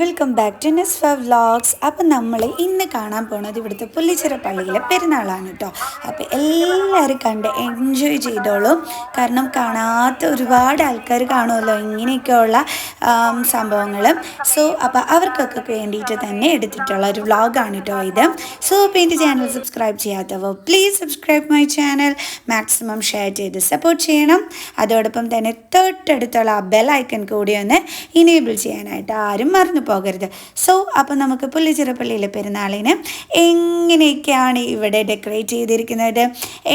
Welcome back to നെസ് ഫ vlogs. അപ്പം നമ്മൾ ഇന്ന് കാണാൻ പോണത് ഇവിടുത്തെ പുള്ളിച്ചിറ പള്ളിയിലെ പെരുന്നാളാണ് കേട്ടോ അപ്പോൾ എല്ലാവരും കണ്ട് എൻജോയ് ചെയ്തോളും. കാരണം കാണാത്ത ഒരുപാട് ആൾക്കാർ കാണുമല്ലോ ഇങ്ങനെയൊക്കെയുള്ള സംഭവങ്ങൾ സോ അപ്പോൾ അവർക്കൊക്കെ വേണ്ടിയിട്ട് തന്നെ എടുത്തിട്ടുള്ള ഒരു വ്ളോഗാണ് കേട്ടോ ഇത്. സോ അപ്പോൾ എന്റെ ചാനൽ സബ്സ്ക്രൈബ് ചെയ്യാത്തവർ please subscribe my channel maximum share ചെയ്ത് സപ്പോർട്ട് ചെയ്യണം. അതോടൊപ്പം തന്നെ തൊട്ടടുത്തുള്ള ആ ബെൽ ഐക്കൺ കൂടി ഒന്ന് ഇനേബിൾ ചെയ്യാനായിട്ട് ആരും മറന്നു പോകരുത്. സോ അപ്പോൾ നമുക്ക് പുല്ലിച്ചിറപ്പള്ളിയിലെ പെരുന്നാളിന് എങ്ങനെയൊക്കെയാണ് ഇവിടെ ഡെക്കറേറ്റ് ചെയ്തിരിക്കുന്നത്?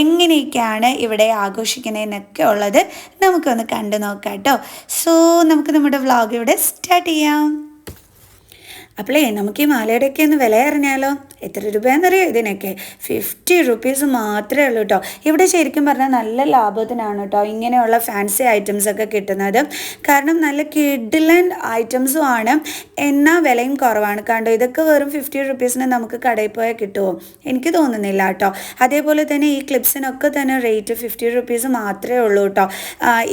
എങ്ങനെയൊക്കെയാണ് ഇവിടെ ആഘോഷിക്കുന്നതെന്നൊക്കെ ഉള്ളത് നമുക്കൊന്ന് കണ്ടു നോക്കാം കേട്ടോ സോ നമുക്ക് നമ്മുടെ വ്ളോഗ് ഇവിടെ സ്റ്റാർട്ട് ചെയ്യാം. അപ്പോളേ നമുക്ക് ഈ മാലയുടെയൊക്കെ ഒന്ന് വില അറിഞ്ഞാലോ എത്ര രൂപയാണെന്നറിയോ ഇതിനൊക്കെ? ഫിഫ്റ്റി റുപ്പീസ് മാത്രമേ ഉള്ളൂ കേട്ടോ ഇവിടെ ശരിക്കും പറഞ്ഞാൽ നല്ല ലാഭത്തിനാണ് കേട്ടോ ഇങ്ങനെയുള്ള ഫാൻസി ഐറ്റംസ് ഒക്കെ കിട്ടുന്നത്. കാരണം നല്ല കിഡ്ലൻഡ് ഐറ്റംസും ആണ്. എന്നാൽ വിലയും കുറവാണ്. കണ്ടോ ഇതൊക്കെ വെറും ഫിഫ്റ്റി റുപ്പീസിന് നമുക്ക് കടയിൽ പോയാൽ കിട്ടുമോ എനിക്ക് തോന്നുന്നില്ല കേട്ടോ അതേപോലെ തന്നെ ഈ ക്ലിപ്സിനൊക്കെ തന്നെ റേറ്റ് ഫിഫ്റ്റി റുപ്പീസ് മാത്രമേ ഉള്ളൂ കേട്ടോ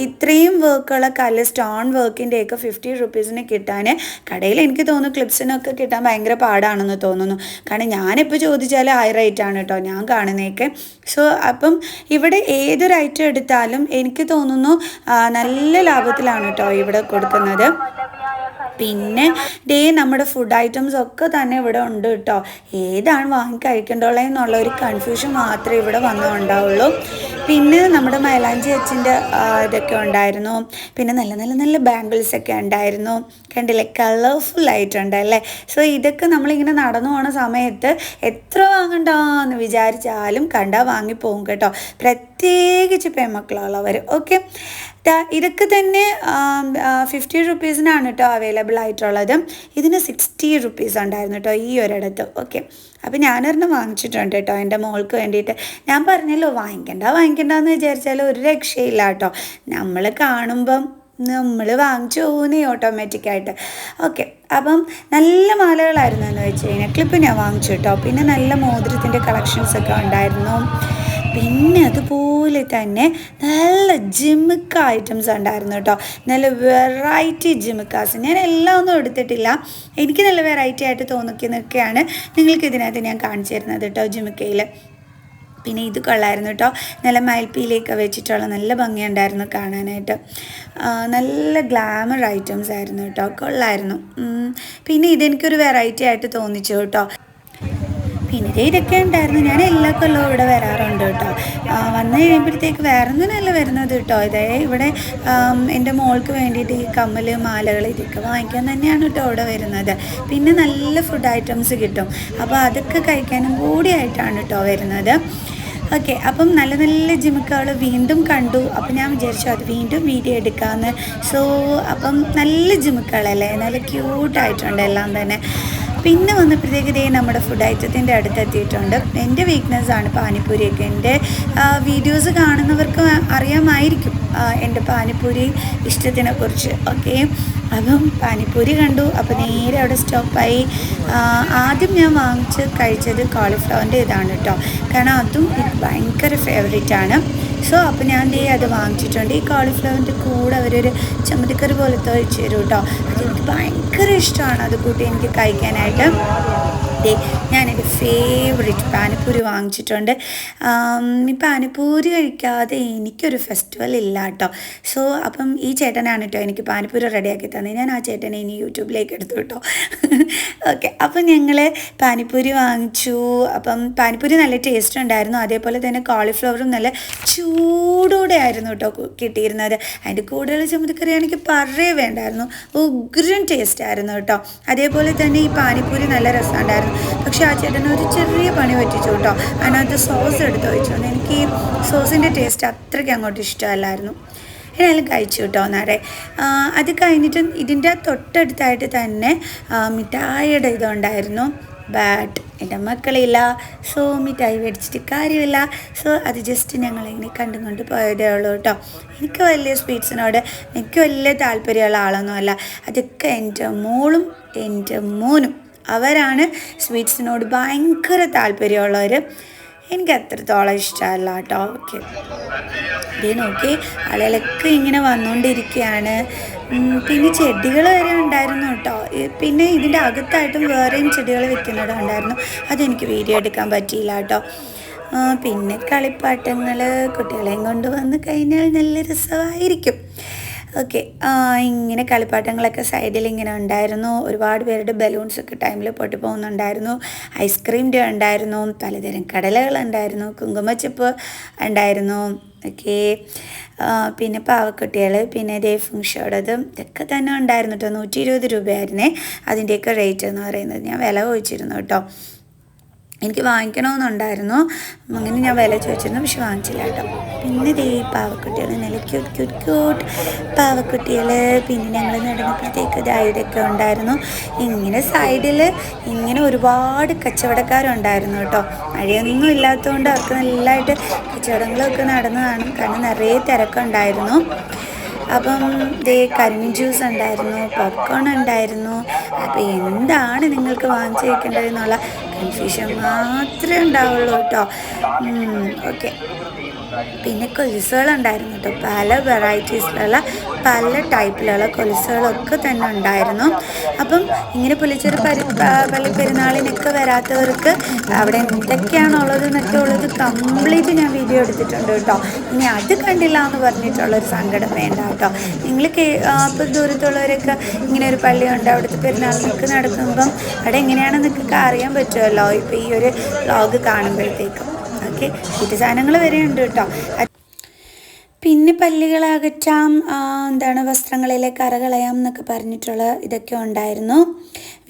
ഇത്രയും വർക്കുള്ള കല്ല് സ്റ്റോൺ വർക്കിന്റെയൊക്കെ ഫിഫ്റ്റി റുപ്പീസിന് കിട്ടാൻ കടയിൽ എനിക്ക് തോന്നുന്നു ക്ലിപ്സിനൊക്കെ കിട്ടാൻ ഭയങ്കര പാടാണെന്ന് തോന്നുന്നു. കാരണം ഞാനിപ്പോൾ ചോദിച്ചാൽ ഹൈ റേറ്റ് ആണ് കേട്ടോ ഞാൻ കാണുന്നതൊക്കെ. സോ അപ്പം ഇവിടെ ഏതൊരു ഐറ്റം എടുത്താലും എനിക്ക് തോന്നുന്നു നല്ല ലാഭത്തിലാണ് കേട്ടോ ഇവിടെ കൊടുക്കുന്നത്. പിന്നെ ഡേ നമ്മുടെ ഫുഡ് ഐറ്റംസ് ഒക്കെ തന്നെ ഇവിടെ ഉണ്ട് കേട്ടോ ഏതാണ് വാങ്ങി കഴിക്കേണ്ടുള്ളത് എന്നുള്ള ഒരു കൺഫ്യൂഷൻ മാത്രമേ ഇവിടെ വന്നുണ്ടാവുള്ളൂ പിന്നെ നമ്മുടെ മൈലാഞ്ചി അച്ഛന്റെ ഇതൊക്കെ ഉണ്ടായിരുന്നു. പിന്നെ നല്ല നല്ല നല്ല ബാംഗിൾസ് ഒക്കെ ഉണ്ടായിരുന്നു. കണ്ടില്ലേ? കളർഫുൾ ആയിട്ടുണ്ട് അല്ലേ? സോ ഇതൊക്കെ നമ്മളിങ്ങനെ നടന്നു പോണ സമയത്ത് എത്ര വാങ്ങണ്ടെന്ന് വിചാരിച്ചാലും കണ്ടാൽ വാങ്ങിപ്പോകും കേട്ടോ. പ്രത്യേകിച്ച് പെൺമക്കളുള്ളവർ ഓക്കെ ഇതൊക്കെ തന്നെ ഫിഫ്റ്റി റുപ്പീസിനാണ് കേട്ടോ അവൈലബിൾ ആയിട്ടുള്ളത്. ഇതിന് സിക്സ്റ്റി റുപ്പീസ് ഉണ്ടായിരുന്നു കേട്ടോ ഈ ഒരിടത്ത്. ഓക്കെ അപ്പം ഞാനൊരെണ്ണം വാങ്ങിച്ചിട്ടുണ്ട് കേട്ടോ എന്റെ മോൾക്ക് വേണ്ടിയിട്ട്. ഞാൻ പറഞ്ഞല്ലോ വാങ്ങിക്കണ്ട വാങ്ങിക്കണ്ട എന്ന് വിചാരിച്ചാൽ ഒരു രക്ഷയില്ല കേട്ടോ നമ്മൾ കാണുമ്പം നമ്മൾ വാങ്ങിച്ചു പോകുന്നേ ഓട്ടോമാറ്റിക്കായിട്ട് ഓക്കെ അപ്പം നല്ല മാലകളായിരുന്നു എന്ന് വെച്ച് കഴിഞ്ഞാൽ ക്ലിപ്പ് ഞാൻ വാങ്ങിച്ചു കേട്ടോ പിന്നെ നല്ല മോതിരത്തിന്റെ കളക്ഷൻസ് ഒക്കെ ഉണ്ടായിരുന്നു. പിന്നെ അതുപോലെ തന്നെ നല്ല ജിമിക്ക ഐറ്റംസ് ഉണ്ടായിരുന്നു കേട്ടോ. നല്ല വെറൈറ്റി ജിമിക്കാസ് ഞാൻ എല്ലാം ഒന്നും എടുത്തിട്ടില്ല. എനിക്ക് നല്ല വെറൈറ്റി ആയിട്ട് തോന്നിക്കുന്നൊക്കെയാണ് നിങ്ങൾക്ക് ഇതിനകത്ത് ഞാൻ കാണിച്ചു തരുന്നത് കേട്ടോ ജിമിക്കയിൽ പിന്നെ ഇത് കൊള്ളായിരുന്നു കേട്ടോ. നല്ല മയിൽപ്പീലിയൊക്കെ വെച്ചിട്ടുള്ള നല്ല ഭംഗിയുണ്ടായിരുന്നു കാണാനായിട്ട്. നല്ല ഗ്ലാമർ ഐറ്റംസ് ആയിരുന്നു കേട്ടോ. കൊള്ളായിരുന്നു. പിന്നെ ഇതെനിക്കൊരു വെറൈറ്റി ആയിട്ട് തോന്നിച്ചു കേട്ടോ. പിന്നെ ഇതൊക്കെ ഉണ്ടായിരുന്നു. ഞാൻ എല്ലാ കൊല്ലവും ഇവിടെ വരാറുണ്ട് കേട്ടോ. വന്നു കഴിയുമ്പോഴത്തേക്ക് വേറെ ഒന്നിനല്ല വരുന്നത് കേട്ടോ. ഇതേ ഇവിടെ എന്റെ മോൾക്ക് വേണ്ടിയിട്ട് ഈ കമ്മൽ മാലകൾ ഇതൊക്കെ വാങ്ങിക്കാൻ തന്നെയാണ് കേട്ടോ ഇവിടെ വരുന്നത്. പിന്നെ നല്ല ഫുഡ് ഐറ്റംസ് കിട്ടും. അപ്പോൾ അതൊക്കെ കഴിക്കാനും കൂടിയായിട്ടാണ് കേട്ടോ വരുന്നത്. ഓക്കെ അപ്പം നല്ല നല്ല ജിമുക്കുകൾ വീണ്ടും കണ്ടു. അപ്പം ഞാൻ വിചാരിച്ചു അത് വീണ്ടും വീഡിയോ എടുക്കാമെന്ന്. സോ അപ്പം നല്ല ജിമുക്കുകളല്ലേ നല്ല ക്യൂട്ടായിട്ടുണ്ട് എല്ലാം തന്നെ. പിന്നെ വന്നപ്പോഴത്തേക്ക് ഇതേ നമ്മുടെ ഫുഡ് ഐറ്റത്തിന്റെ അടുത്തെത്തിയിട്ടുണ്ട്. എന്റെ വീക്ക്നെസ് ആണ് പാനിപ്പൂരിയൊക്കെ. എന്റെ വീഡിയോസ് കാണുന്നവർക്ക് അറിയാമായിരിക്കും എന്റെ പാനിപ്പൂരി ഇഷ്ടത്തിനെ കുറിച്ച് ഓക്കെ? അപ്പം പാനിപ്പൂരി കണ്ടു. അപ്പോൾ നേരെ അവിടെ സ്റ്റോപ്പായി. ആദ്യം ഞാൻ വാങ്ങിച്ച് കഴിച്ചത് കോളിഫ്ലവറിന്റെ ഇതാണ് കേട്ടോ കാരണം അതും ഭയങ്കര ഫേവറേറ്റ് ആണ്. സോ അപ്പോൾ ഞാൻ ദേ അത് വാങ്ങിച്ചിട്ടുണ്ട്. ഈ കോളിഫ്ലവറിന്റെ കൂടെ അവരൊരു ചമ്മന്തിക്കറി പോലത്തെ ഒഴിച്ച് തരും കേട്ടോ. അതെനിക്ക് ഭയങ്കര ഇഷ്ടമാണ് അത് കൂട്ടി എനിക്ക് കഴിക്കാനായിട്ട്. ദേ ഞാൻ ഫേവറേറ്റ് പാനിപ്പൂരി വാങ്ങിച്ചിട്ടുണ്ട്. ഈ പാനിപ്പൂരി കഴിക്കാതെ എനിക്കൊരു ഫെസ്റ്റിവൽ ഇല്ല കേട്ടോ. സോ അപ്പം ഈ ചേട്ടനാണ് കേട്ടോ എനിക്ക് പാനിപ്പൂരി റെഡിയാക്കി തന്നത്. ഞാൻ ആ ചേട്ടനെ ഇനി യൂട്യൂബിലേക്ക് എടുത്തു കേട്ടോ. ഓക്കെ അപ്പം ഞങ്ങൾ പാനിപ്പൂരി വാങ്ങിച്ചു. അപ്പം പാനിപ്പൂരി നല്ല ടേസ്റ്റ് ഉണ്ടായിരുന്നു. അതേപോലെ തന്നെ കോളിഫ്ലവറും നല്ല ചൂടോടെ ആയിരുന്നു കേട്ടോ കിട്ടിയിരുന്നത്. അതിന്റെ കൂടുതൽ ചമ്മന്തിക്കറി എനിക്ക് പറയേ വേണ്ടായിരുന്നു. ഉഗ്രൻ ടേസ്റ്റ് ആയിരുന്നു കേട്ടോ. അതേപോലെ തന്നെ ഈ പാനിപ്പൂരി നല്ല രസമുണ്ടായിരുന്നു. പക്ഷേ ആ ചേട്ടൻ ഒരു ചെറിയ പണി പറ്റിച്ചു കേട്ടോ. അതിനകത്ത് സോസ് എടുത്ത് വെച്ചു. എനിക്ക് ഈ സോസിന്റെ ടേസ്റ്റ് അത്രയ്ക്ക് അങ്ങോട്ട് ഇഷ്ടമല്ലായിരുന്നു. എന്നാലും കഴിച്ചു കേട്ടോ നാടെ അത് കഴിഞ്ഞിട്ട് ഇതിന്റെ തൊട്ടടുത്തായിട്ട് തന്നെ മിഠായിയുടെ ഇതുണ്ടായിരുന്നു. ബട്ട് എന്റെ മക്കളില്ല. സോ മിഠായി മേടിച്ചിട്ട് കാര്യമില്ല. സോ അത് ജസ്റ്റ് ഞങ്ങളിങ്ങനെ കണ്ടും കൊണ്ട് പോയതേ ഉള്ളൂ കേട്ടോ. എനിക്ക് വലിയ സ്വീറ്റ്സിനോട് എനിക്ക് വലിയ താല്പര്യമുള്ള ആളൊന്നും അല്ല അതൊക്കെ എന്റെ മോളും എന്റെ മോനും അവരാണ് സ്വീറ്റ്സിനോട് ഭയങ്കര താല്പര്യമുള്ളവർ എനിക്ക് അത്രത്തോളം ഇഷ്ടമല്ല കേട്ടോ ഓക്കെ. ഇതേ നോക്കി ആളുകളൊക്കെ ഇങ്ങനെ വന്നുകൊണ്ടിരിക്കുകയാണ് പിന്നെ ചെടികൾ വരെ ഉണ്ടായിരുന്നു കേട്ടോ. പിന്നെ ഇതിന്റെ അകത്തായിട്ടും വേറെയും ചെടികൾ വെക്കുന്നിടം ഉണ്ടായിരുന്നു അതെനിക്ക് വീഡിയോ എടുക്കാൻ പറ്റിയില്ല കേട്ടോ. പിന്നെ കളിപ്പാട്ടങ്ങൾ കുട്ടികളെയും കൊണ്ട് വന്ന് കഴിഞ്ഞാൽ നല്ല രസമായിരിക്കും. ഓക്കെ. ഇങ്ങനെ കളിപ്പാട്ടങ്ങളൊക്കെ സൈഡിൽ ഇങ്ങനെ ഉണ്ടായിരുന്നു. ഒരുപാട് പേരുടെ ബലൂൺസ് ഒക്കെ ടൈമിൽ പൊട്ടി പോകുന്നുണ്ടായിരുന്നു. ഐസ്ക്രീം ഡേ ഉണ്ടായിരുന്നു. പലതരം കടലകൾ ഉണ്ടായിരുന്നു. കുങ്കുമച്ചപ്പ് ഉണ്ടായിരുന്നു. ഓക്കെ. പിന്നെ പാവക്കുട്ടികൾ പിന്നെ ദേ ഫുങ്ഷോടതും ഇതൊക്കെ തന്നെ ഉണ്ടായിരുന്നു കേട്ടോ നൂറ്റി ഇരുപത് രൂപയായിരുന്നേ. അതിന്റെയൊക്കെ റേറ്റ് എന്ന് പറയുന്നത് ഞാൻ വില ചോദിച്ചിരുന്നു കേട്ടോ എനിക്ക് വാങ്ങിക്കണമെന്നുണ്ടായിരുന്നു. അങ്ങനെ ഞാൻ വില ചോദിച്ചിരുന്നു. പക്ഷെ വാങ്ങിച്ചില്ല കേട്ടോ. പിന്നെ ദേ പാവക്കുട്ടികൾ നല്ല ക്യൂട്ട് ക്യൂട്ട് ക്യൂട്ട് പാവക്കുട്ടികൾ. പിന്നെ ഞങ്ങൾ നടന്നപ്പോഴത്തേക്ക് ഇതായതൊക്കെ ഉണ്ടായിരുന്നു. ഇങ്ങനെ സൈഡിൽ ഇങ്ങനെ ഒരുപാട് കച്ചവടക്കാരുണ്ടായിരുന്നു കേട്ടോ. മഴയൊന്നും ഇല്ലാത്തതുകൊണ്ട് അവർക്ക് നല്ലതായിട്ട് കച്ചവടങ്ങളൊക്കെ നടന്നു കാണും കാരണം നിറയെ തിരക്കുണ്ടായിരുന്നു. അപ്പം ദേ കരിമീൻ ജ്യൂസ് ഉണ്ടായിരുന്നു പോപ്കോൺ ഉണ്ടായിരുന്നു. അപ്പോൾ എന്താണ് നിങ്ങൾക്ക് വാങ്ങിച്ചു വെക്കേണ്ടത് കൺഫ്യൂഷൻ മാത്രമേ ഉണ്ടാവുള്ളൂ കേട്ടോ. ഓക്കെ പിന്നെ കൊലുസുകളുണ്ടായിരുന്നു കേട്ടോ പല വെറൈറ്റീസിലുള്ള പല ടൈപ്പിലുള്ള കൊലുസുകളൊക്കെ തന്നെ ഉണ്ടായിരുന്നു. അപ്പം ഇങ്ങനെ പുലിച്ചൊരു പരി പള്ളി പെരുന്നാളിനൊക്കെ വരാത്തവർക്ക് അവിടെ എന്തൊക്കെയാണുള്ളത് എന്നൊക്കെ ഉള്ളത് കംപ്ലീറ്റ് ഞാൻ വീഡിയോ എടുത്തിട്ടുണ്ട് കേട്ടോ ഇനി അത് കണ്ടില്ല എന്ന് പറഞ്ഞിട്ടുള്ളൊരു സങ്കടം വേണ്ട കേട്ടോ നിങ്ങൾ അപ്പം ദൂരത്തുള്ളവരൊക്കെ ഇങ്ങനെ ഒരു പള്ളിയുണ്ട് അവിടുത്തെ പെരുന്നാളിനൊക്കെ നടക്കുമ്പം അവിടെ എങ്ങനെയാണെന്ന് നിങ്ങൾക്ക് അറിയാൻ പറ്റുമല്ലോ. ഇപ്പോൾ ഈ ഒരു വ്ളോഗ് കാണുമ്പോഴത്തേക്കും. ഓക്കെ വീട്ടു സാധനങ്ങൾ വരെ ഉണ്ട് കേട്ടോ. പിന്നെ പല്ലുകൾ അകറ്റാം എന്താണ് വസ്ത്രങ്ങളിലെ കറ കളയാം എന്നൊക്കെ പറഞ്ഞിട്ടുള്ള ഇതൊക്കെ ഉണ്ടായിരുന്നു.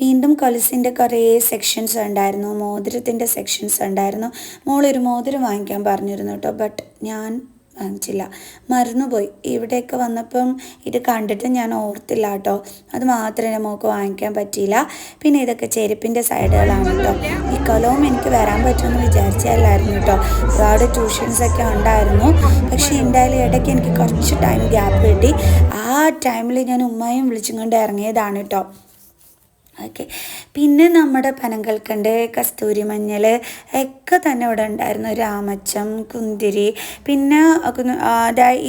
വീണ്ടും കൊലുസിന്റെ കുറേ സെക്ഷൻസ് ഉണ്ടായിരുന്നു മോതിരത്തിന്റെ സെക്ഷൻസ് ഉണ്ടായിരുന്നു. മോളൊരു മോതിരം വാങ്ങിക്കാൻ പറഞ്ഞിരുന്നു കേട്ടോ ബട്ട് ഞാൻ വാങ്ങിച്ചില്ല മറന്നുപോയി. ഇവിടെയൊക്കെ വന്നപ്പം ഇത് കണ്ടിട്ട് ഞാൻ ഓർത്തില്ല കേട്ടോ. അത് മാത്രമേ നമുക്ക് വാങ്ങിക്കാൻ പറ്റിയില്ല. പിന്നെ ഇതൊക്കെ ചെരുപ്പിന്റെ സൈഡുകളാണ് കേട്ടോ. ഈ കൊലവും എനിക്ക് വരാൻ പറ്റുമെന്ന് വിചാരിച്ചല്ലായിരുന്നു കേട്ടോ. ഒരുപാട് ട്യൂഷൻസ് ഒക്കെ ഉണ്ടായിരുന്നു. പക്ഷേ എന്തായാലും ഇടയ്ക്ക് എനിക്ക് കുറച്ച് ടൈം ഗ്യാപ്പ് കിട്ടി. ആ ടൈമിൽ ഞാൻ ഉമ്മയും വിളിച്ചും കൊണ്ട് ഇറങ്ങിയതാണ് കേട്ടോ. ഓക്കെ. പിന്നെ നമ്മുടെ പനങ്കൽക്കണ്ട് കസ്തൂരി മഞ്ഞൾ ഒക്കെ തന്നെ ഇവിടെ ഉണ്ടായിരുന്നു. രാമച്ചം കുന്തിരി പിന്നെ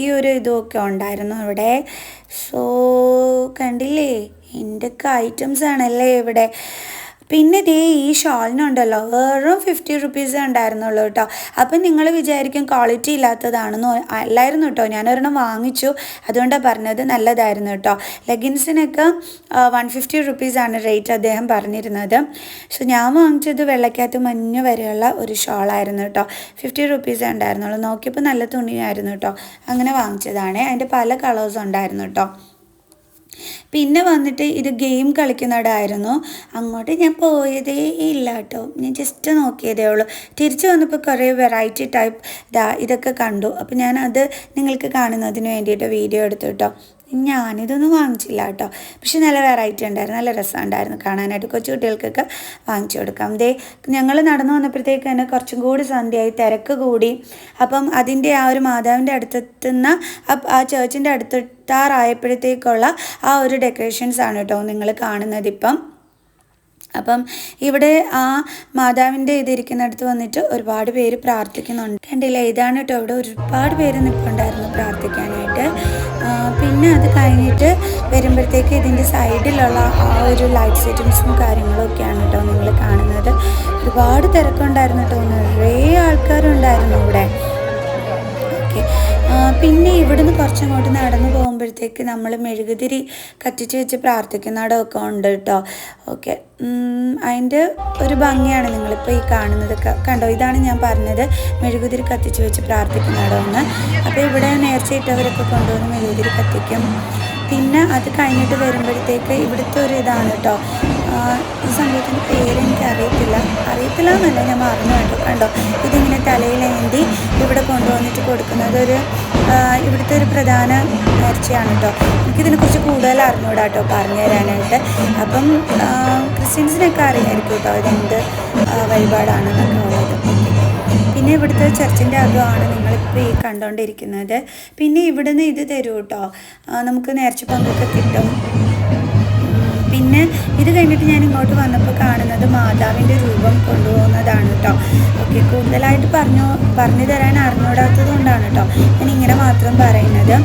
ഈ ഒരു ഇതുമൊക്കെ ഉണ്ടായിരുന്നു ഇവിടെ. സോ കണ്ടില്ലേ? എന്തൊക്കെ ഐറ്റംസ് ആണല്ലേ ഇവിടെ? പിന്നെ ദേ ഈ ഷോളിനുണ്ടല്ലോ വെറും ഫിഫ്റ്റി റുപ്പീസേ ഉണ്ടായിരുന്നുള്ളൂ കേട്ടോ. അപ്പം നിങ്ങൾ വിചാരിക്കും ക്വാളിറ്റി ഇല്ലാത്തതാണെന്ന് അല്ലായിരുന്നു കേട്ടോ. ഞാനൊരെണ്ണം വാങ്ങിച്ചു. അതുകൊണ്ടാണ് പറഞ്ഞത് നല്ലതായിരുന്നു കേട്ടോ. ലെഗിൻസിനൊക്കെ വൺ ഫിഫ്റ്റി റുപ്പീസാണ് റേറ്റ് അദ്ദേഹം പറഞ്ഞിരുന്നത്. സോ ഞാൻ വാങ്ങിച്ചത് വെള്ളക്കകത്ത് മഞ്ഞ് വരെയുള്ള ഒരു ഷോളായിരുന്നു കേട്ടോ. ഫിഫ്റ്റി റുപ്പീസേ ഉണ്ടായിരുന്നുള്ളൂ. നോക്കിയപ്പോൾ നല്ല തുണിയായിരുന്നു കേട്ടോ. അങ്ങനെ വാങ്ങിച്ചതാണ്. അതിന്റെ പല കളേഴ്സും ഉണ്ടായിരുന്നു കേട്ടോ. പിന്നെ വന്നിട്ട് ഇത് ഗെയിം കളിക്കുന്നവിടായിരുന്നു അങ്ങോട്ട് ഞാൻ പോയതേ ഇല്ല കേട്ടോ ഞാൻ ജസ്റ്റ് നോക്കിയതേ ഉള്ളൂ. തിരിച്ചു വന്നപ്പോൾ കുറേ വെറൈറ്റി ടൈപ്പ് ഇതാ ഇതൊക്കെ കണ്ടു. അപ്പോൾ ഞാൻ അത് നിങ്ങൾക്ക് കാണുന്നതിന് വേണ്ടിയിട്ട് വീഡിയോ എടുത്തു കേട്ടോ ഞാനിതൊന്നും വാങ്ങിച്ചില്ല കേട്ടോ. പക്ഷെ നല്ല വെറൈറ്റി ഉണ്ടായിരുന്നു. നല്ല രസമുണ്ടായിരുന്നു കാണാനായിട്ട്. കൊച്ചു കുട്ടികൾക്കൊക്കെ വാങ്ങിച്ചു കൊടുക്കാം. ദേ ഞങ്ങൾ നടന്നു വന്നപ്പോഴത്തേക്ക് തന്നെ കുറച്ചും കൂടി സന്ധ്യയായി. തിരക്ക് കൂടി. അപ്പം അതിന്റെ ആ ഒരു മാതാവിന്റെ അടുത്തെത്തുന്ന ആ- ചേർച്ചിന്റെ അടുത്തെത്താറായപ്പോഴത്തേക്കുള്ള ആ ഒരു ഡെക്കറേഷൻസ് ആണ് കേട്ടോ നിങ്ങൾ കാണുന്നത് ഇപ്പം. അപ്പം ഇവിടെ ആ മാതാവിന്റെ ഇതിരിക്കുന്നിടത്ത് വന്നിട്ട് ഒരുപാട് പേര് പ്രാർത്ഥിക്കുന്നുണ്ട്. കണ്ടില്ല? ഇതാണ് കേട്ടോ ഇവിടെ ഒരുപാട് പേര് നിൽപ്പുണ്ടായിരുന്നു പ്രാർത്ഥിക്കാനായിട്ട്. പിന്നെ അത് കഴിഞ്ഞിട്ട് വരുമ്പോഴത്തേക്ക് ഇതിന്റെ സൈഡിലുള്ള ആ ഒരു ലൈറ്റ് സെറ്റിങ്സും കാര്യങ്ങളൊക്കെയാണ് കേട്ടോ നിങ്ങൾ കാണുന്നത്. ഒരുപാട് തിരക്കുണ്ടായിരുന്നു കേട്ടോ. നിറയെ ആൾക്കാരുണ്ടായിരുന്നു ഇവിടെ. ഓക്കെ പിന്നെ ഇവിടുന്ന് കുറച്ചങ്ങോട്ട് നടന്നു പോകുമ്പോഴത്തേക്ക് നമ്മൾ മെഴുകുതിരി കത്തിച്ച് വെച്ച് പ്രാർത്ഥിക്കുന്നിടമൊക്കെ ഉണ്ട് കേട്ടോ. ഓക്കെ അതിന്റെ ഒരു ഭംഗിയാണ് നിങ്ങളിപ്പോൾ ഈ കാണുന്നതൊക്കെ. കണ്ടോ ഇതാണ് ഞാൻ പറഞ്ഞത് മെഴുകുതിരി കത്തിച്ച് വെച്ച് പ്രാർത്ഥിക്കുന്നിടമെന്ന് അപ്പോൾ ഇവിടെ നേർച്ചയിട്ടവരൊക്കെ കൊണ്ടുവന്ന് മെഴുകുതിരി കത്തിക്കും. പിന്നെ അത് കഴിഞ്ഞിട്ട് വരുമ്പോഴത്തേക്ക് ഇവിടുത്തെ ഒരു ഇതാണ് കേട്ടോ. ഈ സംഭവത്തിന്റെ പേര് എനിക്ക് അറിയത്തില്ല അറിയത്തില്ല എന്നല്ല ഞാൻ മറന്നു കേട്ടോ. കണ്ടോ? ഇതിങ്ങനെ തലയിലേന്തി ഇവിടെ കൊണ്ടുവന്നിട്ട് കൊടുക്കുന്നത് ഒരു ഇവിടുത്തെ ഒരു പ്രധാന നേർച്ചയാണ് കേട്ടോ. എനിക്കിതിനെക്കുറിച്ച് കൂടുതൽ അറിഞ്ഞൂടാ കേട്ടോ പറഞ്ഞു തരാനായിട്ട്. അപ്പം ക്രിസ്ത്യൻസിനൊക്കെ അറിയായിരിക്കും കേട്ടോ ഇതെന്ത് വഴിപാടാണെന്നൊക്കെ ഉള്ളത്. പിന്നെ ഇവിടുത്തെ ചർച്ചിന്റെ അകമാണ് നിങ്ങളിപ്പോൾ ഈ കണ്ടുകൊണ്ടിരിക്കുന്നത് പിന്നെ ഇവിടുന്ന് ഇത് തരൂ കേട്ടോ. നമുക്ക് നേർച്ച പങ്കൊക്കെ കിട്ടും. ഉം, പിന്നെ ഇത് കഴിഞ്ഞിട്ട് ഞാൻ ഇങ്ങോട്ട് വന്നപ്പോൾ കാണുന്നത് മാതാവിന്റെ രൂപം കൊണ്ടുപോകുന്നതാണ് കേട്ടോ. ഓക്കെ കൂടുതലായിട്ട് പറഞ്ഞു പറഞ്ഞു തരാൻ അറിഞ്ഞൂടാത്തത് കൊണ്ടാണ് കേട്ടോ ഞാൻ ഇങ്ങനെ മാത്രം പറയുന്നത്.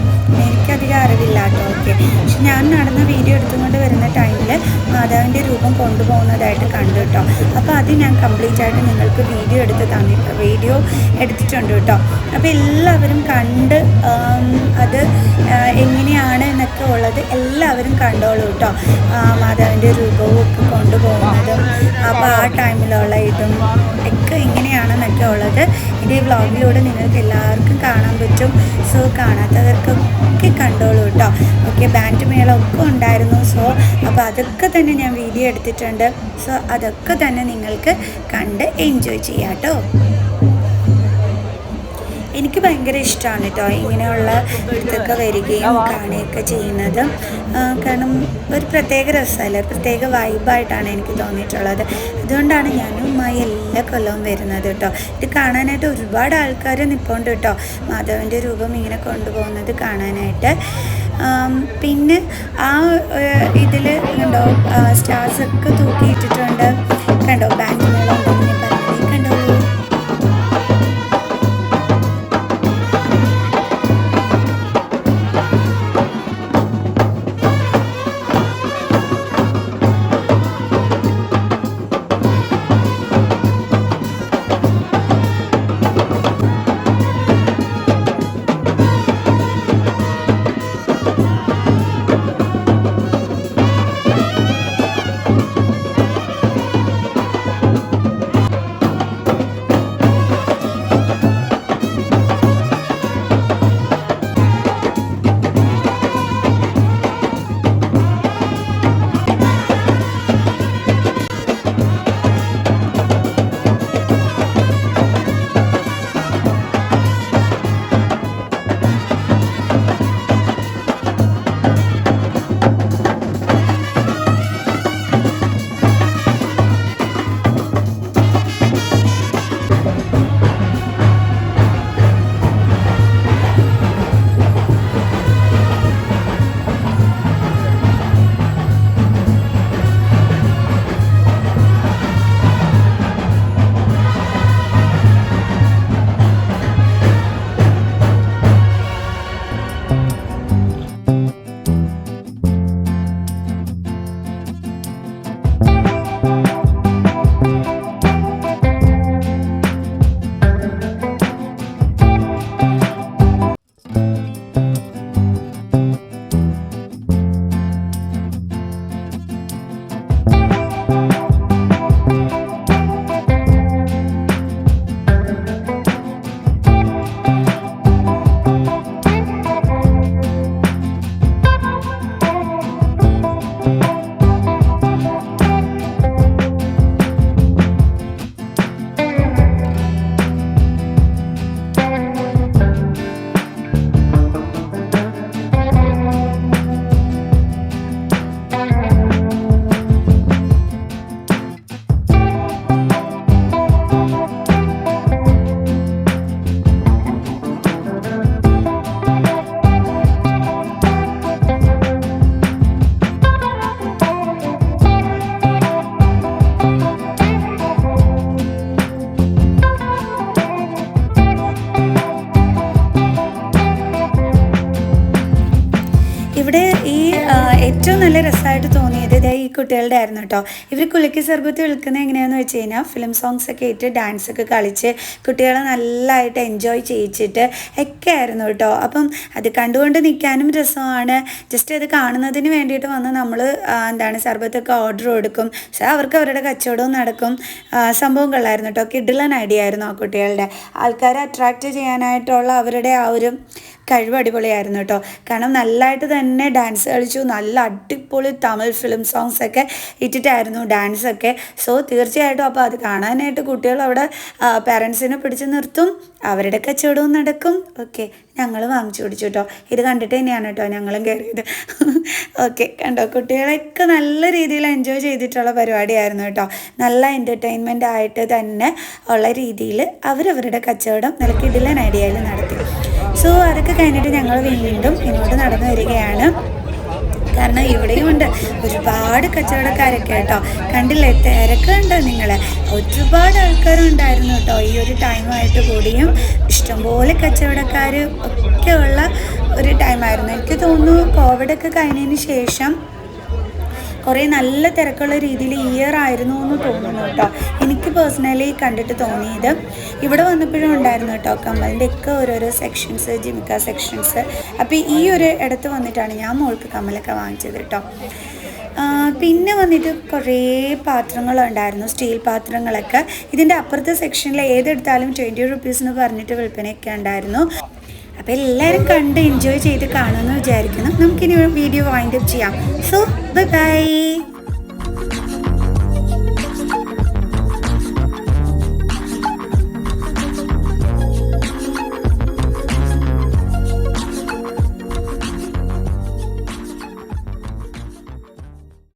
എനിക്കധികം അറിവില്ല കേട്ടോ ഓക്കെ. പക്ഷെ ഞാൻ നടന്ന വീഡിയോ എടുത്തുകൊണ്ട് വരുന്ന ടൈമിൽ മാതാവിന്റെ രൂപം കൊണ്ടുപോകുന്നതായിട്ട് കണ്ടു കേട്ടോ. അപ്പോൾ അത് ഞാൻ കംപ്ലീറ്റ് ആയിട്ട് നിങ്ങൾക്ക് വീഡിയോ എടുത്ത് തന്നിട്ട് വീഡിയോ എടുത്തിട്ടുണ്ട് കേട്ടോ. അപ്പോൾ എല്ലാവരും കണ്ട് അത് എങ്ങനെയാണ് എന്നൊക്കെ ഉള്ളത് എല്ലാവരും കണ്ടോളൂ കേട്ടോ. മാതാവിന്റെ രൂപവും ഒക്കെ കൊണ്ടുപോകുന്നതും. അപ്പോൾ ആ ടൈമിലുള്ള ഇതും ഒക്കെ ഇങ്ങനെയാണെന്നൊക്കെ ഉള്ളത്. ഇത് ഈ വ്ളോഗിലൂടെ നിങ്ങൾക്ക് എല്ലാവർക്കും കാണാൻ പറ്റും. സോ കാണാത്തവർക്കൊക്കെ കണ്ടോളൂ കേട്ടോ. ഓക്കെ ബാൻഡ് മേളമൊക്കെ ഉണ്ടായിരുന്നു. സോ അപ്പോൾ അതൊക്കെ തന്നെ ഞാൻ വീഡിയോ എടുത്തിട്ടുണ്ട്. സോ അതൊക്കെ തന്നെ നിങ്ങൾക്ക് കണ്ട് എൻജോയ് ചെയ്യാം കേട്ടോ. എനിക്ക് ഭയങ്കര ഇഷ്ടമാണ് കേട്ടോ ഇങ്ങനെയുള്ള ഇതൊക്കെ വരികയും കാണുകയൊക്കെ ചെയ്യുന്നത്. കാരണം ഒരു പ്രത്യേക രസമല്ലേ? പ്രത്യേക വൈബായിട്ടാണ് എനിക്ക് തോന്നിയിട്ടുള്ളത്. അതുകൊണ്ടാണ് ഞാനുമായി എല്ലാ കൊല്ലവും വരുന്നത് കേട്ടോ. ഇത് കാണാനായിട്ട് ഒരുപാട് ആൾക്കാർ നിൽപ്പുണ്ട് കേട്ടോ. മാധവന്റെ രൂപം ഇങ്ങനെ കൊണ്ടുപോകുന്നത് കാണാനായിട്ട്. പിന്നെ ആ ഇതിൽ കണ്ടോ സ്റ്റാർസൊക്കെ തൂക്കിയിട്ടിട്ടുണ്ട്. കണ്ടോ ബാൻഡ് ഇവിടെ കുട്ടികളുടെ ആയിരുന്നു കേട്ടോ. ഇവർ കുലുക്കി സർബത്ത് വിൽക്കുന്നത് എങ്ങനെയാണെന്ന് വെച്ച് കഴിഞ്ഞാൽ ഫിലിം സോങ്സ് ഒക്കെ ഇട്ട് ഡാൻസ് ഒക്കെ കളിച്ച് കുട്ടികളെ നല്ലതായിട്ട് എൻജോയ് ചെയ്യിച്ചിട്ട് ഒക്കെ ആയിരുന്നു കേട്ടോ. അപ്പം അത് കണ്ടുകൊണ്ട് നിൽക്കാനും രസമാണ്. ജസ്റ്റ് അത് കാണുന്നതിന് വേണ്ടിയിട്ട് വന്ന് നമ്മൾ എന്താണ് സർബത്തൊക്കെ ഓർഡർ കൊടുക്കും. പക്ഷേ അവർക്ക് അവരുടെ കച്ചവടവും നടക്കും. സംഭവം കൊള്ളായിരുന്നു കേട്ടോ. കിഡിലൻ ഐഡിയ ആയിരുന്നു ആ കുട്ടികളുടെ. ആൾക്കാരെ അട്രാക്റ്റ് ചെയ്യാനായിട്ടുള്ള അവരുടെ ആ ഒരു കഴിവ് അടിപൊളിയായിരുന്നു കേട്ടോ. കാരണം നല്ലതായിട്ട് തന്നെ ഡാൻസ് കളിച്ചു. നല്ല അടിപൊളി തമിഴ് ഫിലിം സോങ്സ് ഒക്കെ ഇട്ടിട്ടായിരുന്നു ഡാൻസ് ഒക്കെ. സോ തീർച്ചയായിട്ടും അപ്പോൾ അത് കാണാനായിട്ട് കുട്ടികൾ അവിടെ പാരൻസിനെ പിടിച്ചു നിർത്തും. അവരുടെ കച്ചവടവും നടക്കും. ഓക്കെ ഞങ്ങൾ വാങ്ങിച്ചു പിടിച്ചു കേട്ടോ. ഇത് കണ്ടിട്ട് തന്നെയാണ് കേട്ടോ ഞങ്ങളും കയറിയത് ഓക്കെ കണ്ടോ? കുട്ടികളെയൊക്കെ നല്ല രീതിയിൽ എൻജോയ് ചെയ്തിട്ടുള്ള പരിപാടിയായിരുന്നു കേട്ടോ. നല്ല എന്റർടൈൻമെന്റ് ആയിട്ട് തന്നെ ഉള്ള രീതിയിൽ അവരവരുടെ കച്ചവടം നല്ല കിടിലൻ ഐഡിയയിൽ നടത്തി. സോ അതൊക്കെ കഴിഞ്ഞിട്ട് ഞങ്ങൾ വീണ്ടും ഇങ്ങോട്ട് നടന്നു വരികയാണ്. കാരണം ഇവിടെയും ഉണ്ട്. ഒരുപാട് കച്ചവടക്കാരൊക്കെ കേട്ടോ കണ്ടില്ലേ? തിരക്കുണ്ട് നിങ്ങൾ ഒരുപാട് ആൾക്കാരുണ്ടായിരുന്നു കേട്ടോ. ഈ ഒരു ടൈമായിട്ട് കൂടിയും ഇഷ്ടംപോലെ കച്ചവടക്കാർ ഒക്കെ ഉള്ള ഒരു ടൈമായിരുന്നു എനിക്ക് തോന്നുന്നു കോവിഡൊക്കെ കഴിഞ്ഞതിന് ശേഷം കുറേ നല്ല തിരക്കുള്ള രീതിയിൽ ഇയർ ആയിരുന്നു എന്ന് തോന്നുന്നു കേട്ടോ. എനിക്ക് പേഴ്സണലി കണ്ടിട്ട് തോന്നിയത്. ഇവിടെ വന്നപ്പോഴും ഉണ്ടായിരുന്നു കേട്ടോ കമ്മലിന്റെ ഒക്കെ ഓരോരോ സെക്ഷൻസ് ജിമിക്ക സെക്ഷൻസ് അപ്പോൾ ഈ ഒരു ഇടത്ത് വന്നിട്ടാണ് ഞാൻ മോൾക്ക് കമ്മലൊക്കെ വാങ്ങിച്ചത് കേട്ടോ. പിന്നെ വന്നിട്ട് കുറേ പാത്രങ്ങളുണ്ടായിരുന്നു സ്റ്റീൽ പാത്രങ്ങളൊക്കെ. ഇതിന്റെ അപ്പുറത്തെ സെക്ഷനിൽ ഏതെടുത്താലും ട്വന്റി റുപ്പീസ് എന്ന് പറഞ്ഞിട്ട് വിൽപ്പനയൊക്കെ ഉണ്ടായിരുന്നു. അപ്പോൾ എല്ലാവരും കണ്ട് എൻജോയ് ചെയ്ത് കാണുമെന്ന് വിചാരിക്കുന്നു. നമുക്കിനി വീഡിയോ വൈൻഡപ്പ് ചെയ്യാം. So bye bye